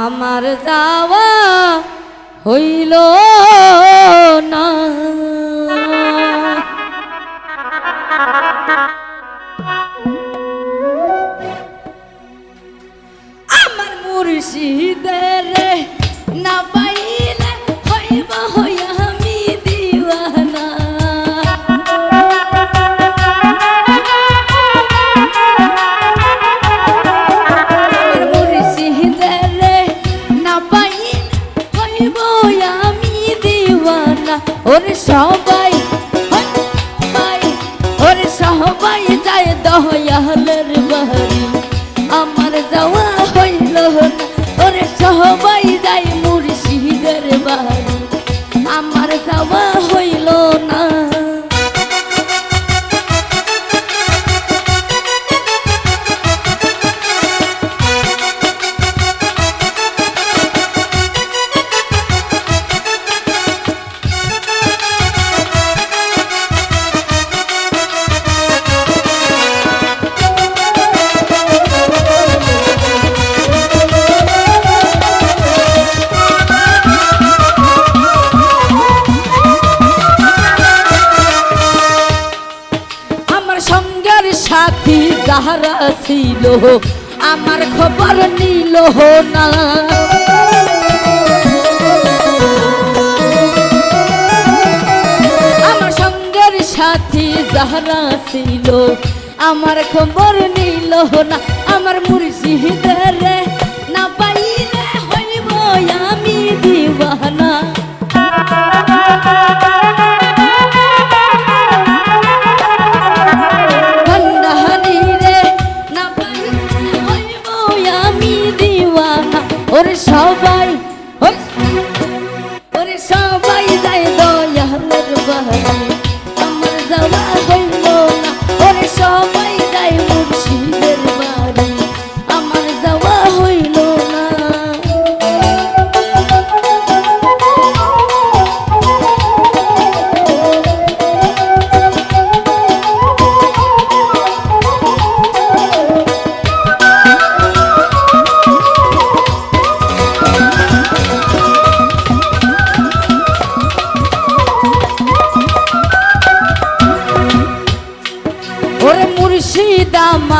আমার যাওয়া হইল না। আমার মুর্শিদের না ওরে সবাই সবাই সাথী যাহারা ছিল, আমার খবর নিল না। আমার সঙ্গের সাথী যাহারা ছিল, আমার খবর নিল না। আমার মুর্শিদের না পাইলে হইব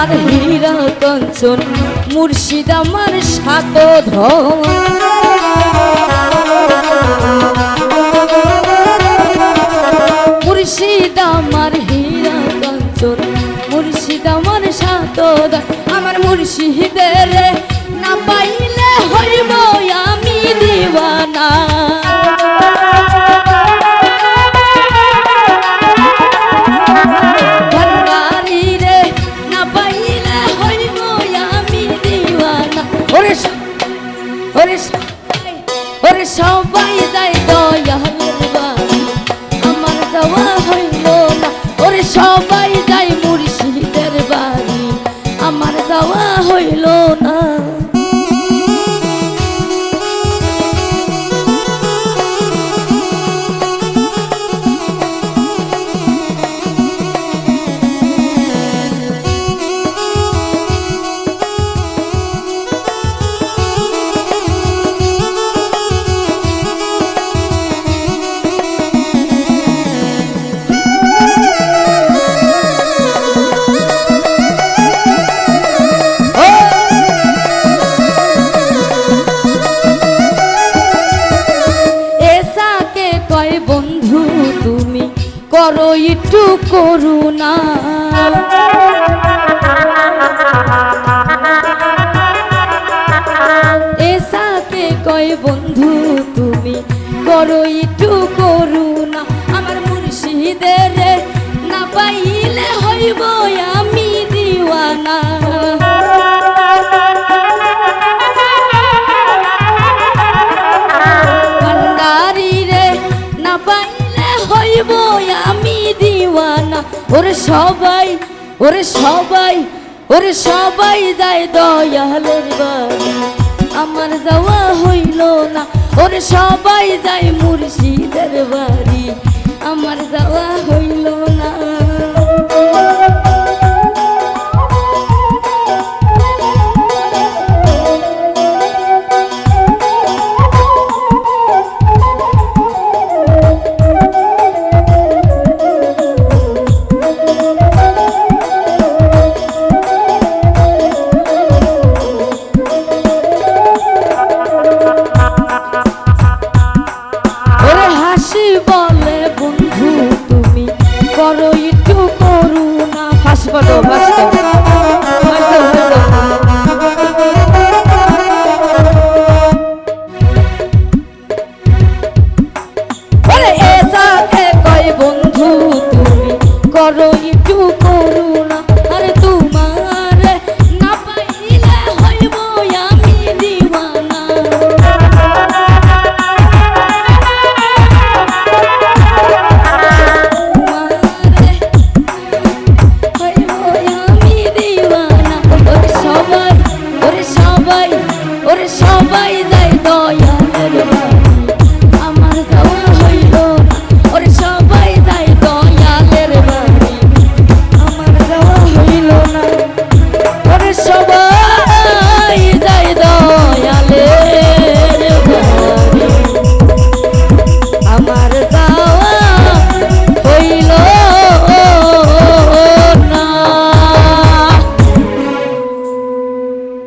আমার হীরা কঞ্চন মুর্শিদ আমার সাত ধন। ওরে ওরে সবাই যায় দয়ালের বাড়ি। আমার যাওয়া হইল না। ওরে সবাই একটু করুণা। ওরে সবাই ওরে সবাই ওরে সবাই যায় দয়ালের বাড়ি। আমার যাওয়া হইল না, ওরে সবাই যায় মুর্শিদের বাড়ি। আমার যাওয়া হইল どうもあり